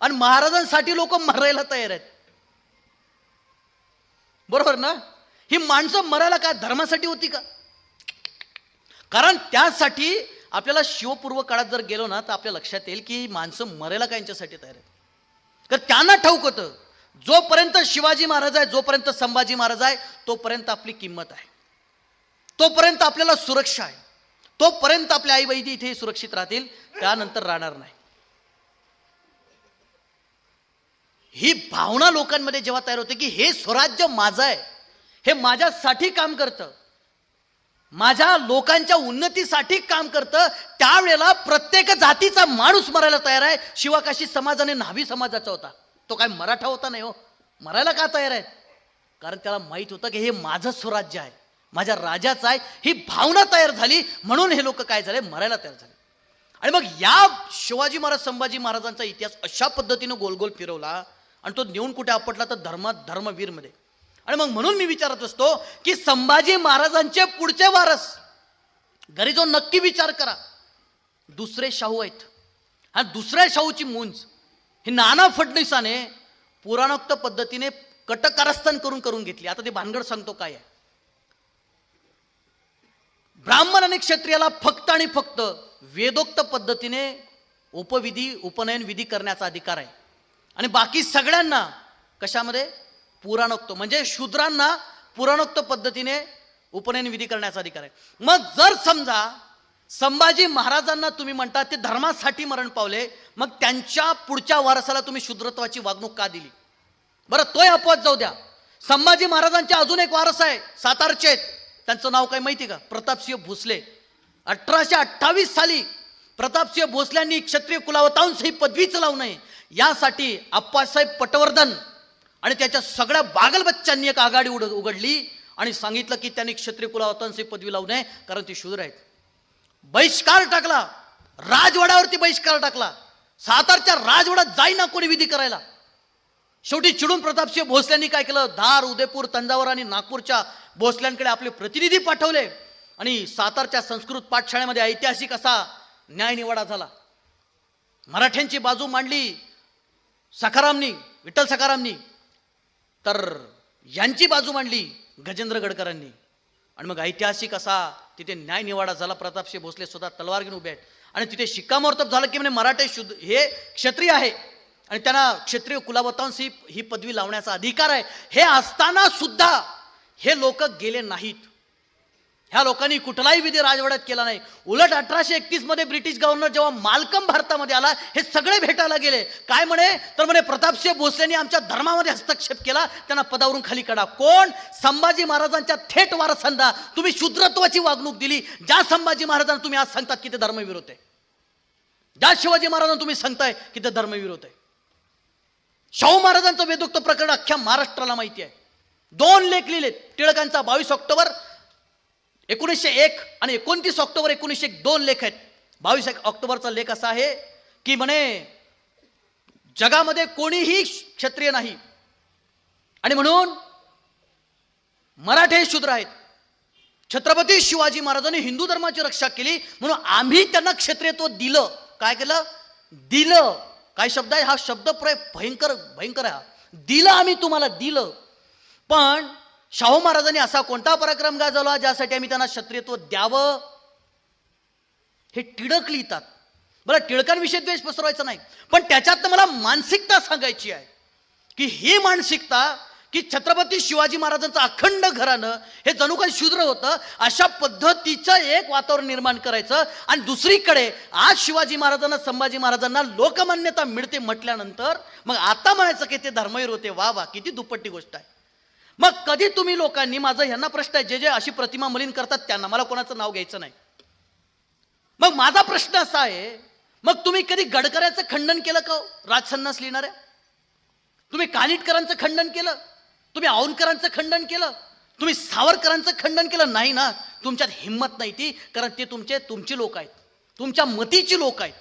आणि महाराजांसाठी लोक मरायला तयार आहेत. बरोबर ना? ही माणसं मरायला का धर्मासाठी होती का? कारण त्यासाठी आपल्याला शिवपूर्व काळात जर गेलो ना तर आपल्या लक्षात येईल की माणसं मरायला का यांच्यासाठी तयार आहेत. तर त्यांना ठाऊक होतं जोपर्यंत शिवाजी महाराज आहे जोपर्यंत संभाजी महाराज आहे तोपर्यंत आपली किंमत आहे. तोपर्यंत आपल्याला सुरक्षा आहे. तोपर्यंत आपल्या आई वैदी इथे सुरक्षित राहतील त्यानंतर राहणार नाही. ही भावना लोकांमध्ये जेव्हा तयार होते की हे स्वराज्य माझं आहे हे माझ्यासाठी काम करतं माझ्या लोकांच्या उन्नतीसाठी काम करतं त्यावेळेला प्रत्येक जातीचा माणूस मरायला तयार आहे. शिवाकाशी समाजाने न्हावी समाजाचा होता. तो काय मराठा होता नाही हो. मरायला का तयार आहे? कारण त्याला माहीत होतं की हे माझं स्वराज्य आहे. माझ्या राजाचं आहे. ही भावना तयार झाली. म्हणून हे लोक काय झाले? मरायला तयार झाले. आणि मग या शिवाजी महाराज संभाजी महाराजांचा इतिहास अशा पद्धतीनं गोलगोल गोल फिरवला आणि तो नेऊन कुठे आपटला तर धर्म धर्मवीरमध्ये. आणि मग म्हणून मी विचारत असतो की संभाजी महाराजांचे पुढचे वारस घरी जो नक्की विचार करा. दुसरे शाहू आहेत. हा दुसऱ्या शाहूची मुंज ही नाना फडणवीसाने पुराणोक्त पद्धतीने कटकारस्थान करून करून घेतली. आता ते भानगड सांगतो काय आहे. ब्राह्मण आणि क्षत्रियाला फक्त आणि फक्त वेदोक्त पद्धतीने उपविधी उपनयन विधी करण्याचा अधिकार आहे. आणि बाकी सगळ्यांना कशामध्ये? पुराणोक्त म्हणजे शूद्रांना पुराणोक्त पद्धतीने उपनयन विधी करण्याचा अधिकार आहे. मग जर समजा संभाजी महाराजांना तुम्ही म्हणता ते धर्मासाठी मरण पावले मग त्यांच्या पुढच्या वारसाला तुम्ही शूद्रत्वाची वागणूक का दिली? बरं तोय अपवाद जाऊ द्या. संभाजी महाराजांचे अजून एक वारस आहे सातारचे त्यांचं नाव काय माहिती का? प्रतापसिंह भोसले. अठराशे अठ्ठावीस साली प्रतापसिंह भोसल्यांनी क्षत्रिय कुलावतांस ही पदवीच लावू नये. यासाठी आप्पासाहेब पटवर्धन आणि त्याच्या सगळ्या बागलबच्च्यांनी एक आघाडी उड उघडली आणि सांगितलं की त्यांनी क्षत्रिय कुलावतांस ही पदवी लावू नये कारण ती शूद्र आहेत. बहिष्कार टाकला. राजवाड्यावरती बहिष्कार टाकला. सातारच्या राजवाड्यात जाईना कोणी विधी करायला. शेवटी चिडून प्रतापसिंह भोसल्यांनी काय केलं? धार उदयपूर तंजावर आणि नागपूरच्या भोसल्यांकडे आपले प्रतिनिधी पाठवले. आणि सातारच्या संस्कृत पाठशाळेमध्ये ऐतिहासिक असा न्यायनिवाडा झाला. मराठ्यांची बाजू मांडली. सखारामनी विठ्ठल सखारामनी. तर यांची बाजू मांडली गजेंद्र गडकरांनी. आणि मग ऐतिहासिक असा तिथे न्यायनिवाडा झाला. प्रतापसिंह भोसले स्वतः तलवार घेऊन उभे आहेत. आणि तिथे शिक्कामोर्तब झालं की म्हणजे मराठे शुद्ध हे क्षत्रिय आहे. आणि त्यांना क्षत्रिय कुलावतांस ही ही पदवी लावण्याचा अधिकार आहे. हे असताना सुद्धा हे लोक गेले नाहीत. ह्या लोकांनी कुठलाही विधी राजवाड्यात केला नाही. उलट अठराशे एकतीसमध्ये ब्रिटिश गव्हर्नर जेव्हा मालकम भारतामध्ये आला हे सगळे भेटायला गेले. काय म्हणे? तर म्हणे प्रतापसिंह भोसलेंनी आमच्या धर्मामध्ये हस्तक्षेप केला त्यांना पदावरून खाली काढा. कोण? संभाजी महाराजांच्या थेट वारसांना तुम्ही शूद्रत्वाची वागणूक दिली. ज्या संभाजी महाराजांना तुम्ही आज सांगतात की ते धर्मविरोध आहे. ज्या शिवाजी महाराजांना तुम्ही सांगताय की ते धर्मविरोध आहे. शाहू महाराजांचं वेदोक्त प्रकरण अख्ख्या महाराष्ट्राला माहिती आहे. दोन लेख लिहिले टिळकांचा बावीस ऑक्टोबर एकोणीसशे एक आणि एकोणतीस ऑक्टोबर एकोणीसशे एक दोन लेख आहेत. बावीस एक ऑक्टोबरचा लेख असा आहे की म्हणे जगामध्ये कोणीही क्षत्रिय नाही. आणि म्हणून मराठे शूद्र आहेत. छत्रपती शिवाजी महाराजांनी हिंदू धर्माची रक्षा केली म्हणून आम्ही त्यांना क्षत्रियत्व दिलं. काय केलं? दिलं. काय शब्द आहे? हा शब्द प्रय भयंकर भयंकर आहे हा. दिलं आम्ही तुम्हाला दिलं. पण शाहू महाराजांनी असा कोणता पराक्रम गाजवला ज्यासाठी आम्ही त्यांना क्षत्रियत्व द्यावं? हे टिळक लिहितात. बरं टिळकांविषयी द्वेष पसरवायचा नाही. पण त्याच्यात मला मानसिकता सांगायची आहे. की ही मानसिकता की छत्रपती शिवाजी महाराजांचं अखंड घरानं हे जणू काही शूद्र होतं अशा पद्धतीचं एक वातावरण निर्माण करायचं. आणि दुसरीकडे आज शिवाजी महाराजांना संभाजी महाराजांना लोकमान्यता मिळते म्हटल्यानंतर मग आता म्हणायचं की ते धर्मवीर होते. वा वा किती दुप्पट्टी गोष्ट आहे. मग कधी तुम्ही लोकांनी माझं ह्यांना प्रश्न आहे जे जे अशी प्रतिमा मलिन करतात त्यांना मला कोणाचं नाव घ्यायचं नाही. मग माझा प्रश्न असा आहे मग तुम्ही कधी गडकऱ्याचं खंडन केलं का हो? राजसन्नास लिहिणाऱ्या? तुम्ही कानिटकरांचं खंडन केलं? तुम्ही औनकरांचं खंडन केलं? तुम्ही सावरकरांचं खंडन केलं? नाही ना. तुमच्यात हिंमत नाही ती कारण ते तुमचे तुमची लोक आहेत. तुमच्या मतीची लोक आहेत.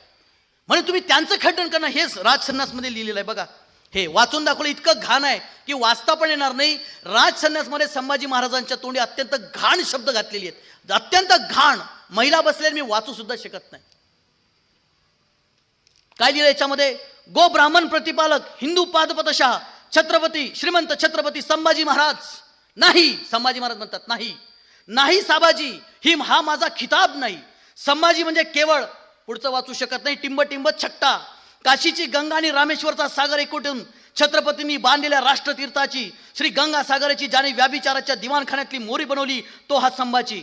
म्हणून तुम्ही त्यांचं खंडन करणं हेच राजसन्नासमध्ये लिहिलेलं आहे. बघा हे वाचून दाखवलं इतकं घाण आहे की वाचता पण येणार नाही. राजसन्यासमध्ये संभाजी महाराजांच्या तोंडी अत्यंत घाण शब्द घातलेली आहेत. अत्यंत घाण. महिला बसल्या मी वाचू सुद्धा शकत नाही. काय लिहिलं याच्यामध्ये? गो ब्राह्मण प्रतिपालक हिंदू पादपतशाह छत्रपती श्रीमंत छत्रपती संभाजी महाराज. नाही संभाजी महाराज म्हणतात नाही. नाही साबाजी ही हा माझा खिताब नाही. संभाजी म्हणजे केवळ पुढचं वाचू शकत नाही टिंब टिंब छट्टा. काशीची गंगा आणि रामेश्वरचा सागर एकवटून छत्रपतींनी बांधलेल्या राष्ट्रतीर्थाची श्री गंगा सागराची ज्याने व्याभिचाराच्या दिवाणखान्यातली मोरी बनवली तो हा संभाजी.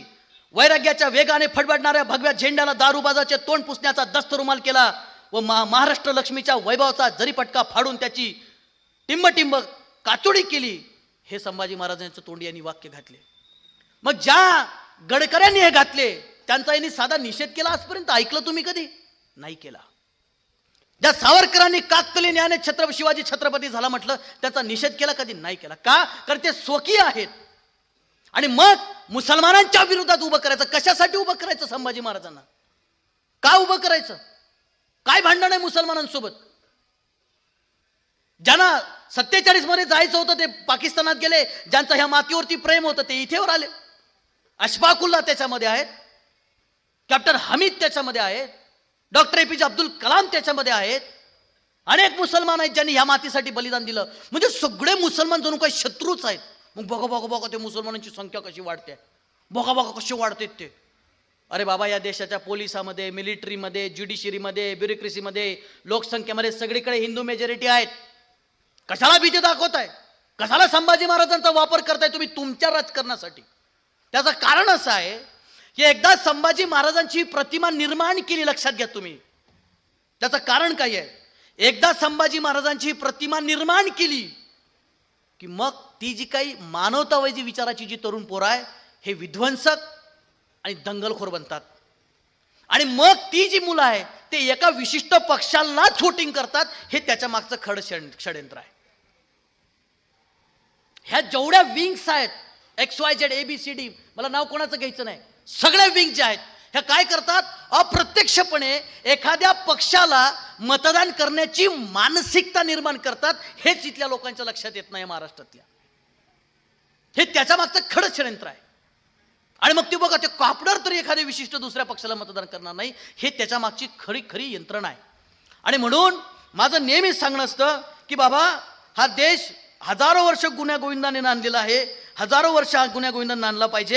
वैराग्याच्या वेगाने फडफडणाऱ्या भगव्या झेंड्याला दारूबाजाचे तोंड पुसण्याचा दस्त रुमाल केला व महा महाराष्ट्र लक्ष्मीच्या वैभवाचा जरीपटका फाडून त्याची टिंबटिंब काचोडी केली हे संभाजी महाराजांचं तोंड यांनी वाक्य घातले. मग ज्या गडकऱ्यांनी हे घातले त्यांचा यांनी साधा निषेध केला आजपर्यंत? ऐकलं तुम्ही कधी? नाही केला. ज्या सावरकरांनी काकतलीन्याने छत्रपती शिवाजी छत्रपती झाला म्हटलं त्याचा निषेध केला कधी नाही केला. का? कारण ते स्वकीय आहेत. आणि मग मुसलमानांच्या विरोधात उभं करायचं. कशासाठी उभं करायचं संभाजी महाराजांना? का उभं करायचं? काय भांडण आहे मुसलमानांसोबत? ज्यांना सत्तेचाळीसमध्ये जायचं होतं ते पाकिस्तानात गेले. ज्यांचं ह्या मातीवरती प्रेम होतं ते इथेवर आले. अशफाकुल्ला त्याच्यामध्ये आहेत. कॅप्टन हमीद त्याच्यामध्ये आहेत. डॉक्टर ए पी जे अब्दुल कलाम त्याच्यामध्ये आहेत. अनेक मुसलमान आहेत ज्यांनी ह्या मातीसाठी बलिदान दिलं. म्हणजे सगळे मुसलमान जणू काही शत्रूच आहेत. मग बघा बघा बघा ते मुसलमानांची संख्या कशी वाढते. बघा बघा कशी वाढते ते. अरे बाबा या देशाच्या पोलिसामध्ये मिलिटरीमध्ये ज्युडिशरीमध्ये ब्युरोक्रेसीमध्ये लोकसंख्येमध्ये सगळीकडे हिंदू मेजॉरिटी आहेत. कशाला भीती दाखवताय? कशाला संभाजी महाराजांचा वापर करताय तुम्ही तुमच्या राजकारणासाठी? त्याचं कारण असं आहे की एकदा संभाजी महाराजांची प्रतिमा निर्माण केली लक्षात घ्या तुम्ही. त्याचं कारण काय आहे? एकदा संभाजी महाराजांची प्रतिमा निर्माण केली की मग ती जी काही मानवतावादी विचाराची जी तरुण पोरं आहे हे विध्वंसक आणि दंगलखोर बनतात. आणि मग ती जी मुलं आहे ते एका विशिष्ट पक्षालाच वोटिंग करतात हे त्याच्या मागचं खड षडयंत्र आहे. ह्या जेवढ्या विंग्स आहेत X Y Z A B C D मला नाव कोणाचं घ्यायचं नाही. सगळ्या विंग ज्या आहेत ह्या काय करतात? अप्रत्यक्षपणे एखाद्या पक्षाला मतदान करण्याची मानसिकता निर्माण करतात हेच इथल्या लोकांच्या लक्षात येत नाही महाराष्ट्रातल्या. हे त्याच्या मागचं खडं षडयंत्र आहे. आणि मग ते बघा ते कापडर तरी एखाद्या विशिष्ट दुसऱ्या पक्षाला मतदान करणार नाही हे त्याच्या मागची खरी खरी यंत्रणा आहे. आणि म्हणून माझं नेहमीच सांगणं असतं की बाबा हा देश हजारो वर्ष गुन्ह्या गोविंदाने नांदलेला आहे हजारो वर्ष हा गुन्ह्या गोविंदाने नांदला पाहिजे.